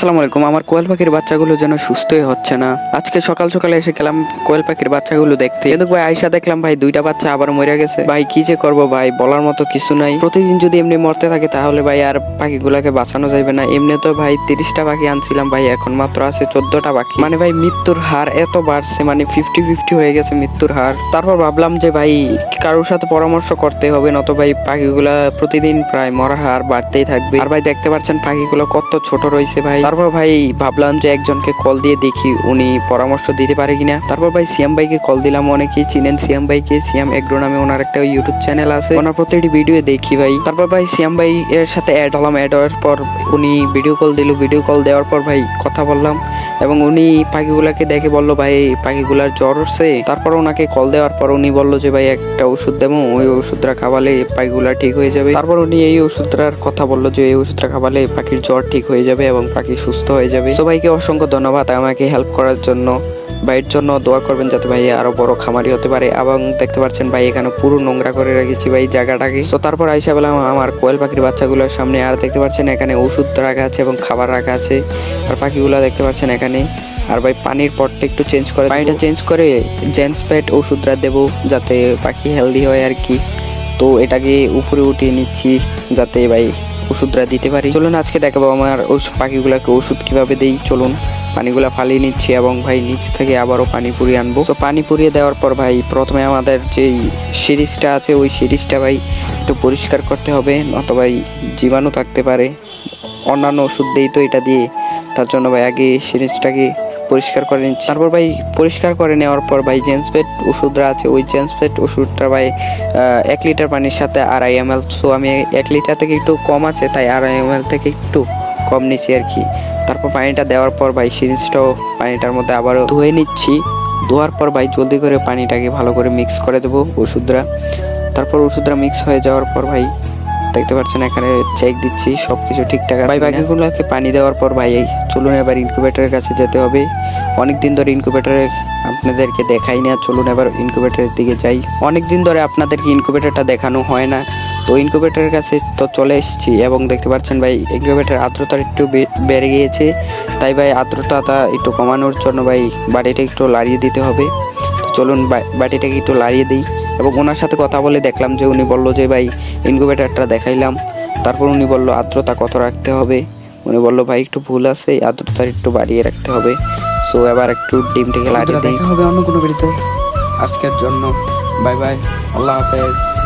আসসালামু আলাইকুম। আমার কোয়েল পাখির বাচ্চাগুলো যেন সুস্থই হচ্ছে না। আজকে সকাল সকালে এসে গেলাম কোয়েল পাখির বাচ্চাগুলো দেখতে। কিন্তু ভাই আয়সা দেখলাম, ভাই, দুইটা বাচ্চা আবার মরে গেছে। ভাই, কি যে করব, ভাই, বলার মতো কিছু নাই। প্রতিদিন যদি এমনি মরতে থাকে, তাহলে ভাই আর পাখিগুলোকে বাঁচানো যাবে না। এমনি তো ভাই তিরিশটা পাখি আনছিলাম, ভাই, এখন মাত্র আছে চোদ্দটা পাখি। মানে ভাই, মৃত্যুর হার এত বাড়ছে মানে ফিফটি ফিফটি হয়ে গেছে মৃত্যুর হার। তারপর ভাবলাম যে, ভাই, কারোর সাথে পরামর্শ করতে হবে নত ভাই পাখিগুলা প্রতিদিন প্রায় মরার হার বাড়তেই থাকবে। আর ভাই, দেখতে পাচ্ছেন, পাখিগুলো কত ছোট রয়েছে, ভাই। তারপর ভাই ভাবলাম যে একজনকে কল দিয়ে দেখি, উনি পরামর্শ দিতে পারে কিনা। তারপর ভাই সিয়াম ভাইকে কল দিলাম, অনেকেই চিনেন সিয়াম ভাইকে। সিয়াম এগ্রো নামে ওনার একটা ইউটিউব চ্যানেল আছে। ওনার প্রত্যেকটি ভিডিও দেখি ভাই। তারপর ভাই সিয়াম ভাই এর সাথে অ্যাড হলাম অ্যাড হওয়ার পর উনি ভিডিও কল দিল। ভিডিও কল দেওয়ার পর ভাই কথা বললাম। এবং উনি পাখিগুলাকে দেখে বলল, ভাই, পাখিগুলার জ্বর হচ্ছে। তারপর ওনাকে কল দেওয়ার পর উনি বলল যে, ভাই, একটা ওষুধ দেবো। ওই ওষুধটা খাওয়ালে পাখিগুলা ঠিক হয়ে যাবে। তারপর উনি এই ওষুধটার কথা বলল যে, এই ওষুধটা খাওয়ালে পাখির জ্বর ঠিক হয়ে যাবে এবং পাখি সুস্থ হয়ে যাবে। সবাইকে অসংখ্য ধন্যবাদ আমাকে হেল্প করার জন্য। ভাইয়ের জন্য দোয়া করবেন যাতে ভাই আরও বড় খামারি হতে পারে এবং দেখতে পাচ্ছেন ভাই এখানে পুরো নোংরা করে রেখেছি ভাই জায়গাটাকে। তো তারপর আইসা বললাম, আমার কোয়েল পাখির বাচ্চাগুলোর সামনে আর দেখতে পাচ্ছেন এখানে ওষুধ রাখা আছে এবং খাবার রাখা আছে। আর পাখিগুলো দেখতে পাচ্ছেন এখানে। আর ভাই পানির পটটা একটু চেঞ্জ করে, পানিটা চেঞ্জ করে জেন্স প্যাড ওষুধটা দেবো যাতে পাখি হেলদি হয় আর কি। তো এটাকে উপরে উঠিয়ে নিচ্ছি যাতে ভাই ওষুধটা দিতে পারি। চলুন আজকে দেখাবো আমার পাখিগুলোকে ওষুধ কীভাবে দেই। চলুন, পানিগুলা ফালিয়ে নিচ্ছি এবং ভাই নিচ থেকে আবারও পানি পুরিয়ে আনব। তো পানি পুরিয়ে দেওয়ার পর ভাই প্রথমে আমাদের যেই সিরিজটা আছে, ওই সিরিজটা ভাই একটু পরিষ্কার করতে হবে, নয়তো ভাই জীবাণু থাকতে পারে। অন্যান্য ওষুধ দেই তো এটা দিয়ে। তার জন্য ভাই আগে সিরিজটাকে পরিষ্কার করে নিচ্ছি। তারপর ভাই পরিষ্কার করে নেওয়ার পর ভাই জেন্সপেট ওষুধরা আছে, ওই জেন্সপেট ওষুধটা ভাই এক লিটার পানির সাথে আড়াই এম এল সো আমি এক লিটার থেকে একটু কম আছে, তাই আড়াই এম এল থেকে একটু কম নিচ্ছি আর কি। তারপর পানিটা দেওয়ার পর ভাই সিরিজটাও পানিটার মধ্যে আবারও ধুয়ে নিচ্ছি। ধোয়ার পর ভাই জলদি করে পানিটাকে ভালো করে মিক্স করে দেবো ওষুধরা। তারপর ওষুধরা মিক্স হয়ে যাওয়ার পর ভাই দেখতে পাচ্ছেন, এখানে চেক দিচ্ছি সব কিছু ঠিকঠাক ভাই বাকিগুলোকে পানি দেওয়ার পর ভাই চলুন এবার ইনকিউবেটরের কাছে যেতে হবে। অনেক দিন ধরে ইনকিউবেটরে আপনাদেরকে দেখাই না, চলুন এবার ইনকিউবেটরের দিকে যাই। অনেক দিন ধরে আপনাদেরকে ইনকিউবেটরটা দেখানো হয় না। তো ইনকিউবেটরের কাছে তো চলে এসেছি এবং দেখতে পাচ্ছেন ভাই ইনকিউবেটর আর্দ্রতা একটু বেড়ে গিয়েছে। তাই ভাই, আর্দ্রতাটা একটু কমানোর জন্য ভাই বাড়িটা একটু লাড়িয়ে দিতে হবে। চলুন বাটিটাকে একটু লাড়িয়ে দিই। এবং ওনার সাথে কথা বলে দেখলাম যে উনি বলল যে ভাই ইনকুবেটারটা দেখাইলাম। তারপর উনি বলল আর্দ্রতা কত রাখতে হবে? উনি বলল ভাই একটু ভুল আছে আর্দ্রতা একটু বাড়িয়ে রাখতে হবে। সো এবার একটু ডিমটাকে লাগিয়ে দেখা হবে অন্য কোনো ভিডিওতে আজকের জন্য। Bye bye. আল্লাহ হাফেজ।